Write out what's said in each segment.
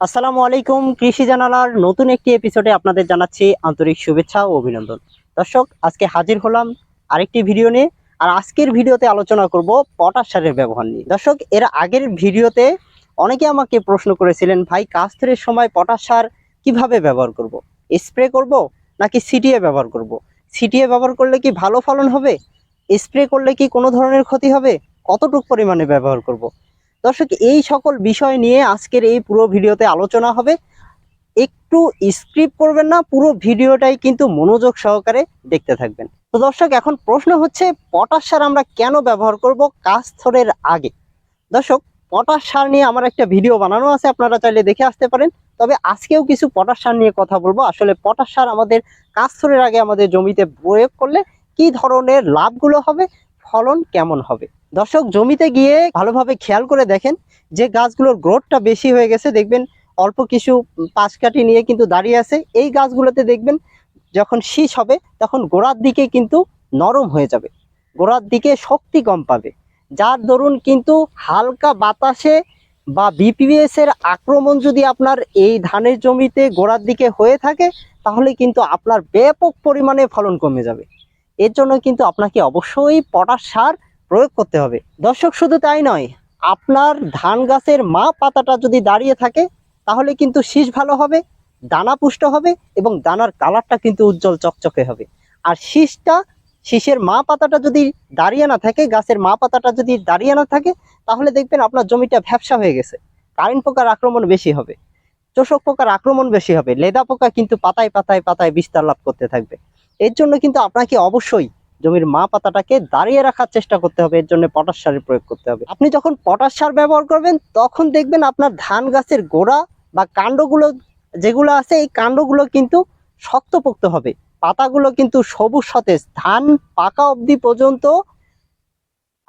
আসসালামু আলাইকুম, কৃষি জানালার নতুন একটি এপিসোডে আপনাদের জানাচ্ছি আন্তরিক শুভেচ্ছা ও অভিনন্দন দর্শক, আজকে হাজির হলাম আরেকটি ভিডিও নিয়ে, আর আজকের ভিডিওতে আলোচনা করব পটাশ সারের ব্যবহার নিয়ে দর্শক, এর আগের ভিডিওতে অনেকে আমাকে প্রশ্ন করেছিলেন, ভাই, কাস্তের সময় পটাশ সার কীভাবে ব্যবহার করব। স্প্রে করব নাকি সিটিএ ব্যবহার করব। সিটিএ ব্যবহার করলে কি ভালো ফলন হবে স্প্রে করলে কি কোনো ধরনের ক্ষতি হবে কতটুক পরিমাণে ব্যবহার করব। দর্শক, এই সকল বিষয় নিয়ে আজকের এই পুরো ভিডিওতে আলোচনা হবে। একটু স্ক্রিপ্ট করবেন না, পুরো ভিডিওটাই কিন্তু মনোযোগ সহকারে দেখতে থাকবেন। তো দর্শক, এখন প্রশ্ন হচ্ছে, পটাশ সার আমরা কেন ব্যবহার করব কাস্থরের আগে? দর্শক, পটাশ সার নিয়ে আমার একটা ভিডিও বানানো আছে, আপনারা চাইলে দেখে আসতে পারেন। তবে আজকেও কিছু পটাশ সার নিয়ে কথা বলব। আসলে পটাশ সার আমাদের কাস্থরের আগে আমাদের জমিতে প্রয়োগ করলে কি ধরনের লাভগুলো হবে, ফলন কেমন হবে? দর্শক, জমিতে গিয়ে ভালোভাবে খেয়াল করে দেখেন যে গাছগুলোর গ্রোথটা বেশি হয়ে গেছে। দেখবেন অল্প কিছু পাশ কাটি নিয়ে কিন্তু দাঁড়িয়ে আছে। এই গাছগুলোতে দেখবেন যখন শীষ হবে, তখন গোড়ার দিকে কিন্তু নরম হয়ে যাবে। গোড়ার দিকে শক্তি কম পাবে। যার দরুন কিন্তু হালকা বাতাসে বা বিপিএস এর আক্রমণ যদি আপনার এই ধানের জমিতে গোড়ার দিকে হয়ে থাকে, তাহলে কিন্তু আপনার ব্যাপক পরিমাণে ফলন কমে যাবে। এর জন্য কিন্তু আপনাকে অবশ্যই পটাশ সার প্রয়োগ করতে হবে। দর্শক, শুধু তাই নয়, আপনার ধান গাছের মা পাতাটা যদি দাঁড়িয়ে থাকে, তাহলে কিন্তু শীষ ভালো হবে, দানা পুষ্ট হবে এবং দানার কালারটা কিন্তু উজ্জ্বল চকচকে হবে। আর শীষটা, শীষের মা পাতাটা যদি দাঁড়িয়ে না থাকে, গাছের মা পাতাটা যদি দাঁড়িয়ে না থাকে, তাহলে দেখবেন আপনার জমিটা ভ্যাবসা হয়ে গেছে। কারেন্ট পোকার আক্রমণ বেশি হবে, চোষক পোকার আক্রমণ বেশি হবে, লেদা পোকা কিন্তু পাতায় পাতায় পাতায় বিস্তার লাভ করতে থাকবে। এর জন্য কিন্তু আপনাকে অবশ্যই জমির মা পাতাটাকে দাঁড়িয়ে রাখার চেষ্টা করতে হবে, এর জন্য পটাশ সারের প্রয়োগ করতে হবে। আপনি যখন পটাশ সার ব্যবহার করবেন, তখন দেখবেন আপনার ধান গাছের গোড়া বা কাণ্ডগুলো যেগুলো আছে, এই কাণ্ডগুলো কিন্তু শক্তপোক্ত হবে। পাতাগুলো কিন্তু সবুজ সতেজ। ধান পাকা অবধি পর্যন্ত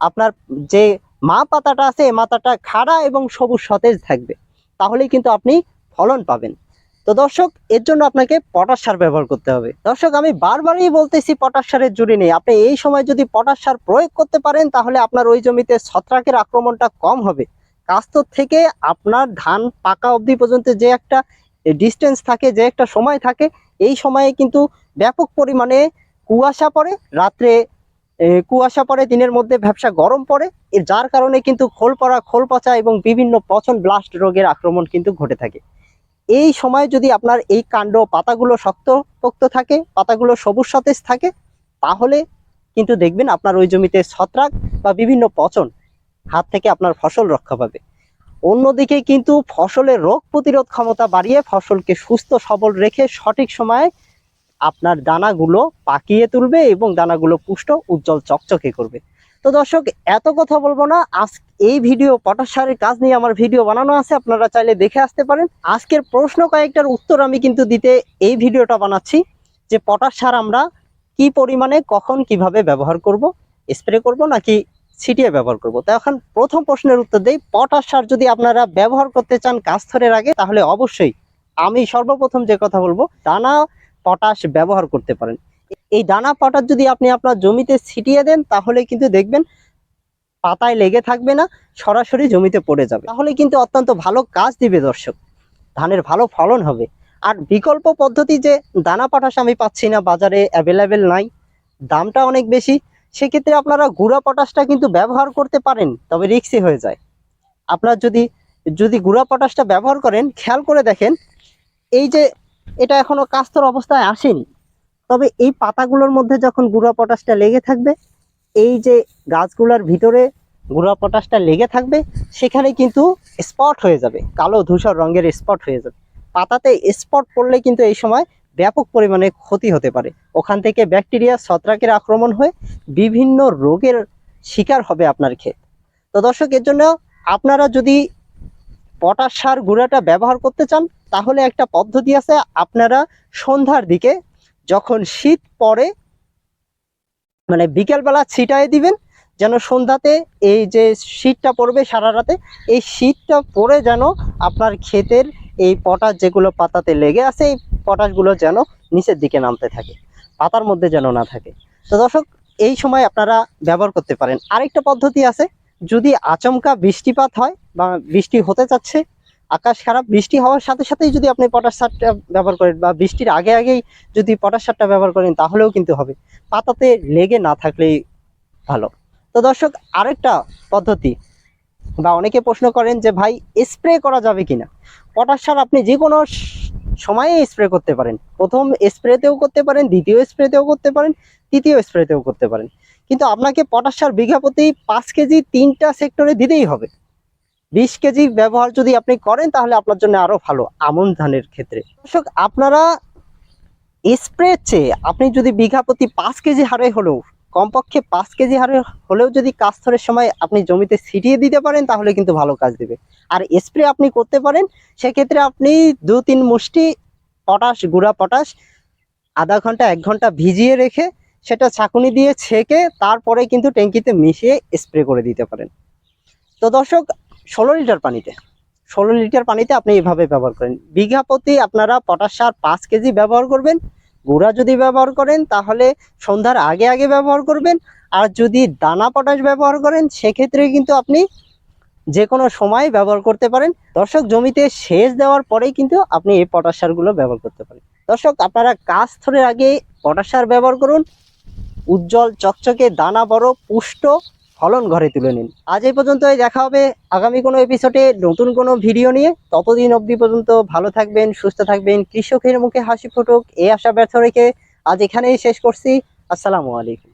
আপনার যে মা পাতাটা আছে এই মাথাটা খাড়া এবং সবুজ সতেজ থাকবে। তাহলেই কিন্তু আপনি ফলন পাবেন। তো দর্শক, এর জন্য আপনাকে পটাশ সার ব্যবহার করতে হবে। দর্শক, আমি বারবারই বলতেছি পটাশ সারের জুড়ি নেই। আপনি এই সময় যদি পটাশ সার প্রয়োগ করতে পারেন, তাহলে আপনার ওই জমিতে ছত্রাকের আক্রমণটা কম হবে। কাস্তর থেকে আপনার ধান পাকা অবধি পর্যন্ত যে একটা ডিস্টেন্স থাকে, যে একটা সময় থাকে, এই সময়ে কিন্তু ব্যাপক পরিমাণে কুয়াশা পড়ে, রাত্রে কুয়াশা পড়ে, দিনের মধ্যে ব্যবসা গরম পড়ে যার কারণে কিন্তু খোল পড়া, খোল পচা এবং বিভিন্ন পচন ব্লাস্ট রোগের আক্রমণ কিন্তু ঘটে থাকে। এই সময় যদি আপনার এই কাণ্ড পাতাগুলো শক্তপোক্ত থাকে, পাতাগুলো সবুজ সতেজ থাকে, তাহলে কিন্তু দেখবেন আপনার ওই জমিতে ছত্রাক বা বিভিন্ন পচন হাত থেকে আপনার ফসল রক্ষা পাবে। অন্যদিকে কিন্তু ফসলের রোগ প্রতিরোধ ক্ষমতা বাড়িয়ে ফসলকে সুস্থ, সবল রেখে সঠিক সময়ে আপনার দানাগুলো পাকিয়ে তুলবে এবং দানাগুলো পুষ্ট, উজ্জ্বল, চকচকে করবে। তো দর্শক, এত কথা বলব না। আজ এই ভিডিও পটাশ সারের কাজ নিয়ে আমার ভিডিও বানানো আছে, আপনারা চাইলে দেখে আসতে পারেন। আজকের প্রশ্ন কয়েকটার উত্তর আমি কিন্তু দিতে এই ভিডিওটা বানাচ্ছি, যে পটাশ সার আমরা কি পরিমাণে, কখন, কীভাবে ব্যবহার করব, স্প্রে করব, নাকি ছিটিয়ে ব্যবহার করব? তো এখন প্রথম প্রশ্নের উত্তর দেই। পটাশ সার যদি আপনারা ব্যবহার করতে চান কাজ কাস্থরের আগে তাহলে অবশ্যই আমি সর্বপ্রথম যে কথা বলব, দানা, পটাশ ব্যবহার করতে পারেন। এই দানা পটাশ যদি আপনি আপনার জমিতে ছিটিয়ে দেন, তাহলে কিন্তু দেখবেন পাতায় লেগে থাকবে না, সরাসরি জমিতে পড়ে যাবে। তাহলে কিন্তু অত্যন্ত ভালো কাজ দিবে দর্শক। ধানের ভালো ফলন হবে। আর বিকল্প পদ্ধতি যে দানা পটাশ আমি পাচ্ছি না, বাজারে অ্যাভেলেবেল নাই, দামটা অনেক বেশি, সেক্ষেত্রে আপনারা গুঁড়া পটাশটা কিন্তু ব্যবহার করতে পারেন, তবে রিক্সি হয়ে যায়। আপনার যদি যদি গুঁড়া পটাশটা ব্যবহার করেন, খেয়াল করে দেখেন, এই যে এটা এখনও কাস্তর অবস্থায় আসেনি তবে এই পাতাগুলোর মধ্যে যখন গুঁড়া পটাশটা লেগে থাকবে, এই যে গাছগুলোর ভিতরে গুঁড়া পটাশটা লেগে থাকবে, সেখানে কিন্তু স্পট হয়ে যাবে, কালো ধূসর রঙের স্পট হয়ে যাবে। পাতাতে স্পট পড়লে কিন্তু এই সময় ব্যাপক পরিমাণে ক্ষতি হতে পারে। ওখান থেকে ব্যাকটেরিয়া, ছত্রাকের আক্রমণ হয়ে বিভিন্ন রোগের শিকার হবে আপনার ক্ষেত। তো দর্শক, এর জন্য আপনারা যদি পটাশ সার গুঁড়াটা ব্যবহার করতে চান, তাহলে একটা পদ্ধতি আছে, আপনারা সন্ধ্যার দিকে যখন শীত পড়ে মানে বিকেলবেলা ছিটায় দিবেন, যেন সন্ধ্যাতে এই যে শীতটা পড়বে সারা রাতে, এই শীতটা পড়ে যেন আপনার ক্ষেতের এই পটাশ যেগুলো পাতাতে লেগে আছে, এই পটাশগুলো যেন নিচের দিকে নামতে থাকে, পাতার মধ্যে যেন না থাকে। তো দর্শক, এই সময় আপনারা ব্যবহার করতে পারেন। আরেকটা পদ্ধতি আছে, যদি আচমকা বৃষ্টিপাত হয় বা বৃষ্টি হতে চাচ্ছে আকাশ খারাপ, বৃষ্টি হওয়ার সাথে সাথেই যদি আপনি পটাশ সারটা ব্যবহার করেন বা বৃষ্টির আগে আগেই যদি পটাশ সারটা ব্যবহার করেন তাহলেও কিন্তু হবে। পাতাতে লেগে না থাকলেই ভালো। তো দর্শক, আরেকটা পদ্ধতি, বা অনেকে প্রশ্ন করেন যে, ভাই স্প্রে করা যাবে কিনা? পটাশ সার আপনি যে কোনো সময়ে স্প্রে করতে পারেন। প্রথম স্প্রেতেও করতে পারেন, দ্বিতীয় স্প্রেতেও করতে পারেন, তৃতীয় স্প্রেতেও করতে পারেন। কিন্তু আপনাকে পটাশ সার বিঘা প্রতি পাঁচ কেজি তিনটা সেক্টরে দিতেই হবে। বিশ কেজি ব্যবহার যদি আপনি করেন, তাহলে আপনার জন্য আরও ভালো আমন ধানের ক্ষেত্রে। দর্শক, আপনারা স্প্রে চেয়ে আপনি যদি বিঘা প্রতি পাঁচ কেজি হারে হলেও, কমপক্ষে পাঁচ কেজি হারে হলেও যদি কাস্তরের সময় আপনি জমিতে ছিটিয়ে দিতে পারেন, তাহলে কিন্তু ভালো কাজ দেবে। আর স্প্রে আপনি করতে পারেন, সেক্ষেত্রে আপনি দু তিন মুষ্টি পটাশ, গুঁড়া পটাশ, আধা ঘণ্টা, এক ঘণ্টা ভিজিয়ে রেখে সেটা ছাঁকুনি দিয়ে ছেঁকে তারপরে কিন্তু ট্যাঙ্কিতে মিশিয়ে স্প্রে করে দিতে পারেন। তো দর্শক ষোলো লিটার পানিতে। ষোলো লিটার পানিতে আপনি এভাবে ব্যবহার করেন। বিঘা প্রতি আপনারা পটাশ সার পাঁচ কেজি ব্যবহার করবেন। গুঁড়া যদি ব্যবহার করেন, তাহলে সন্ধ্যার আগে আগে ব্যবহার করবেন। আর যদি দানা পটাশ ব্যবহার করেন, সেক্ষেত্রে কিন্তু আপনি যে কোনো সময় ব্যবহার করতে পারেন। দর্শক, জমিতে সেচ দেওয়ার পরেই কিন্তু আপনি এই পটাশ সারগুলো ব্যবহার করতে পারেন। দর্শক, আপনারা কাজ ধরে আগে পটাশ সার ব্যবহার করুন। উজ্জ্বল, চকচকে, দানা বড়, পুষ্ট ফলন ঘরে তুলে নিন। আজ এই পর্যন্তই, দেখা হবে আগামী কোনো এপিসোডে নতুন কোনো ভিডিও নিয়ে। ততদিন অবধি পর্যন্ত ভালো থাকবেন, সুস্থ থাকবেন। কৃষকের মুখে হাসি ফুটুক, এই আশা ব্যর্থ রেখে আজ এখানেই শেষ করছি। আসসালামু আলাইকুম।